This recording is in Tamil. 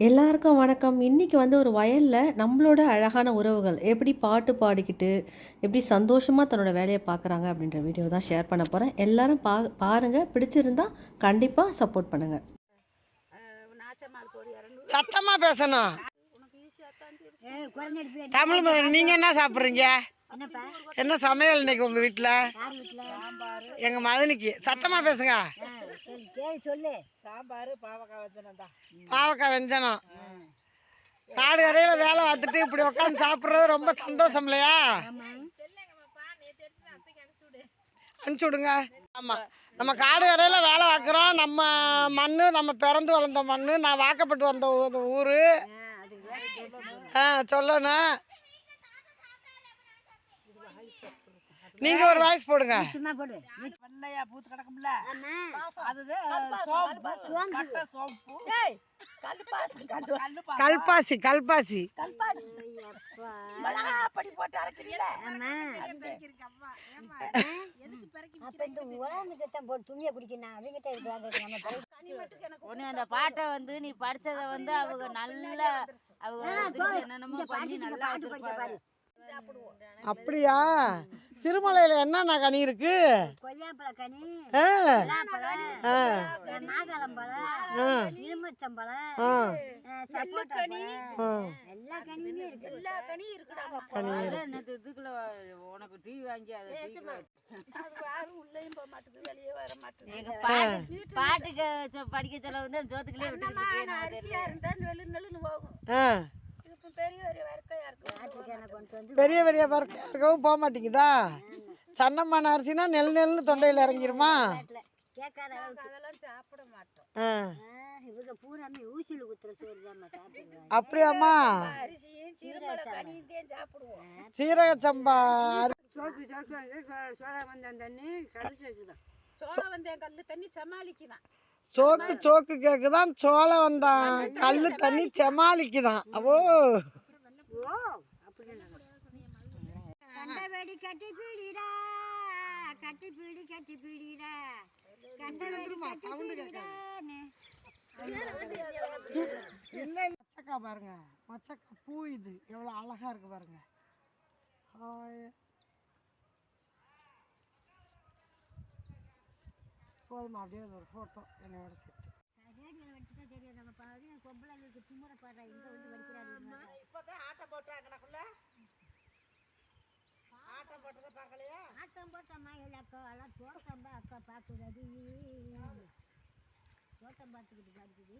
எல்லாருக்கும் வணக்கம். இன்னைக்கு வந்து ஒரு வயலில் நம்மளோட அழகான உறவுகள் எப்படி பாட்டு பாடிக்கிட்டு, எப்படி சந்தோஷமாக தன்னோட வேலையை பார்க்குறாங்க அப்படின்ற வீடியோ தான் ஷேர் பண்ண போகிறேன் எல்லாரும் பா பாருங்கள் பிடிச்சிருந்தா கண்டிப்பாக சப்போர்ட் பண்ணுங்கள் சத்தமாக பேசணும். தமிழ் ம- நீங்கள் என்ன சாப்பிட்றீங்க? என்ன சமையல் இன்னைக்கு உங்கள் வீட்டில் எங்கள் மதனிக்கு. சத்தமாக பேசுங்க. பாவக்காய் வெஞ்சனம் காடு கரையில வேலை பார்த்துட்டு இப்படி உட்காந்து சாப்பிட்றது ரொம்ப சந்தோஷம் இல்லையா? அனுப்பிச்சி விடுங்க ஆமாம் நம்ம காடு கரையில வேலை பார்க்குறோம். நம்ம மண் நம்ம பிறந்து வளர்ந்த மண் நான் வாக்கப்பட்டு வந்த ஊர். ஆ சொல்லணும். நீங்கள் ஒரு வாய்ஸ் போடுங்க. வெள்ளையா பூத்து கிடக்கும்ல? கட்டை கல்பாசி கல்பாசி. கல்பாசி கல்பாசி. அப்படி போட்டு அரைக்கிறீல அந்த பாட்டை வந்து நீ படிச்சத வந்து அவங்க நல்ல அவங்க என்னென்னமோ பண்ணி நல்லா வச்சிருப்பாங்க. அப்படியா? சிறுமலையில் என்னென்ன கனி. இருக்கு. பாட்டுக்கு படிக்க சொல்ல வந்து அந்த சோத்துக்குள்ளே விட்டு ஆ எனக்கு கொண்டு வந்து பெரிய பெரிய பறக்கவும் போக மாட்டேங்குதா? சன்னமான அரிசினா நெல் நெல்னு தொண்டையில் இறங்கிருமா? கேட்காத அப்படியாம்மா? சீரக சம்பா சோக்கு சோக்கு கேக்குதான் சோளம் வந்தான். கல்லு தண்ணி செமாலிக்குதான் ஓ கண்டபடி கட்டி பீடிடா கட்டி பீடி கட்டி பீடிடா. இல்லை மொச்சக்கா பாருங்க. மொச்சக்கா பூ இது. எவ்வளோ அழகா இருக்கு பாருங்க. போதுமா அப்படியே ஒரு ஃபோட்டோ என்னோட சேர்த்து. பொம்பளைங்களுக்கு திமுறை பாடுறா. இங்க வந்து வடிக்கிறாரு ஆட்டம் போட்டம்மா அக்கா எல்லாம் அக்கா பார்க்குறது தோட்டம் பார்த்துக்கிட்டு பார்க்குது